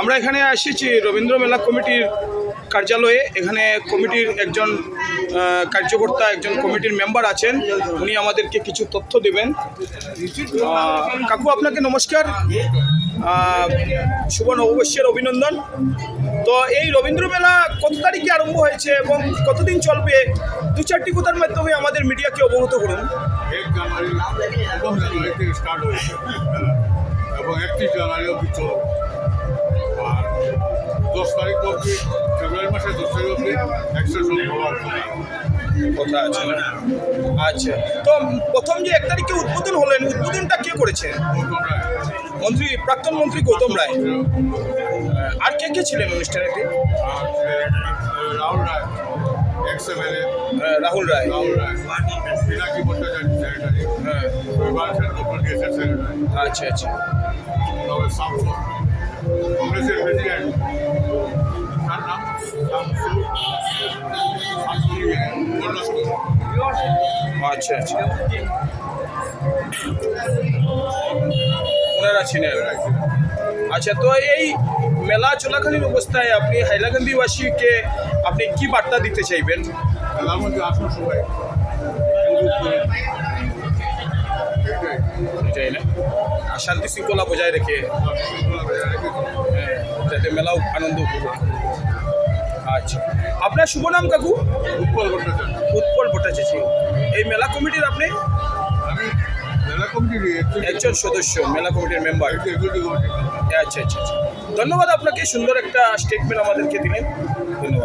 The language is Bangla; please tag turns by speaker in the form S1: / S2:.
S1: আমরা এখানে এসেছি রবীন্দ্র মেলা কমিটির কার্যালয়ে। এখানে কমিটির একজন কার্যকর্তা, একজন কমিটির মেম্বার আছেন। উনি আমাদেরকে কিছু তথ্য দেবেন। কাকু, আপনাকে নমস্কার। শুভ নববর্ষের অভিনন্দন। তো এই রবীন্দ্র মেলা কত তারিখে আরম্ভ হয়েছে এবং কতদিন চলবে? দু চারটি কথার মাধ্যমে আমাদের মিডিয়াকে অবগত করুন।
S2: এবং একত্রিশ জানুয়ারি অব্দি দশ তারিখ অব্দি ফেব্রুয়ারি মাসের দশ তারিখ অব্দি এক্সটেনশন হওয়ার কথা।
S1: আছে। আচ্ছা। তো প্রথম যে এক তারিখে উদ্বোধন হলেন উদ্বোধনটা কে করেছে?
S2: রায়।
S1: মন্ত্রী প্রাক্তন মন্ত্রী গৌতম রায়। আর কে কে ছিলেন
S2: এ, Rahul Roy ex M L
S1: Rahul Roy.
S2: Rahul Roy. Pinaki Bhattacharya secretary
S1: হ্যাঁ। আচ্ছা আচ্ছা।
S2: তবে শামসুর
S1: আচ্ছা আচ্ছা। ওনারা ছিলেন। আচ্ছা তো এই মেলা চলাকালীন অবস্থায় আপনি হাইলাকান্দিবাসীকে আপনি কি বার্তা দিতে চাইবেন?
S2: মেলার মধ্যে আসুন সবাই। এটাই
S1: এটাই না? শান্তি শৃঙ্খলা বজায় রেখে। হ্যাঁ, যাতে মেলাও আনন্দ উপভোগ। আচ্ছা। আপনার শুভ নাম কাকু?
S2: উৎপল ভট্টাচার্য।
S1: উৎপল ভট্টাচার্য। এই মেলা কমিটির আপনি?
S2: আমি মেলা কমিটির
S1: একজন সদস্য মেলা কমিটির মেম্বার আচ্ছা আচ্ছা আচ্ছা। ধন্যবাদ আপনাকে সুন্দর একটা স্টেটমেন্ট আমাদেরকে দিলেন। ধন্যবাদ।